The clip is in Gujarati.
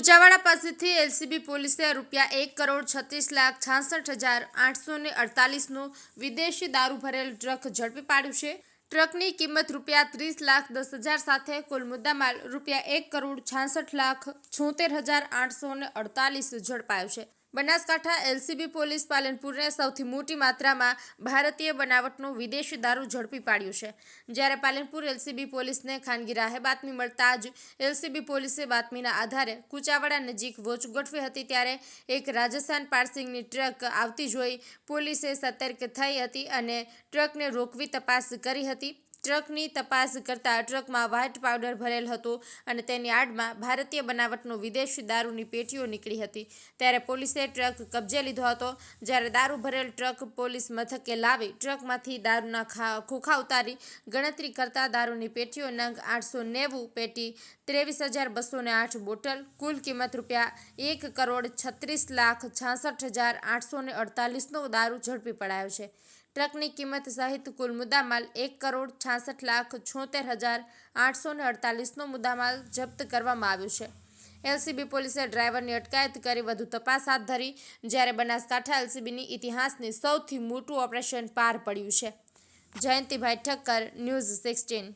કુચાવાડા પાસેથી એલસીબી પોલીસે રૂપિયા એક કરોડ છત્રીસ લાખ છાસઠ હજાર આઠસો ને અડતાલીસનું વિદેશી દારૂ ભરેલ ટ્રક ઝડપી પાડ્યું છે. ટ્રકની કિંમત રૂપિયા ત્રીસ લાખ દસ હજાર સાથે કુલ મુદ્દામાલ રૂપિયા એક કરોડ છાસઠ લાખ છોતેર હજાર આઠસો અડતાલીસ ઝડપાયો છે. બનાસકાંઠા એલસીબી પોલીસ પાલનપુરને સૌથી મોટી માત્રામાં ભારતીય બનાવટનું વિદેશી દારૂ ઝડપી પાડ્યું છે. જ્યારે પાલનપુર એલસીબી પોલીસને ખાનગી રાહે બાતમી મળતા જ એલસીબી પોલીસે બાતમીના આધારે કુચાવાડા નજીક વોચ ગોઠવી હતી ત્યારે એક રાજસ્થાન પાર્સિંગની ટ્રક આવતી જોઈ પોલીસે સતર્ક થઈ હતી અને ટ્રકને રોકવી તપાસ કરી હતી. ટ્રકની તપાસ કરતા ટ્રકમાં વ્હાઇટ પાવડર ભરેલ હતો અને તેની આડમાં ભારતીય બનાવટનો વિદેશી દારૂની પેટીઓ નીકળી હતી. ત્યારે પોલીસે ટ્રક કબજે લીધો હતો. જ્યારે દારૂ ભરેલ ટ્રક પોલીસ મથકે લાવી ટ્રકમાંથી દારૂના ખોખા ઉતારી ગણતરી કરતા દારૂની પેટીઓ નંગ આઠસો નેવું પેટી ત્રેવીસ હજાર બસો ને આઠ બોટલ, કુલ કિંમત રૂપિયા એક કરોડ છત્રીસ લાખ છાસઠ હજાર આઠસો ને અડતાલીસનો દારૂ ઝડપી પડાયો છે. ટ્રકની કિંમત સહિત કુલ મુદ્દામાલ એક કરોડ છાસઠ લાખ છોતેર હજાર આઠસો ને અડતાલીસનો મુદ્દામાલ જપ્ત કરવામાં આવ્યો છે. એલસીબી પોલીસે ડ્રાઈવરની અટકાયત કરી વધુ તપાસ હાથ ધરી, જ્યારે બનાસકાંઠા એલસીબીની ઇતિહાસની સૌથી મોટું ઓપરેશન પાર પડ્યું છે. Jayantibhai Thakkar, news sixteen.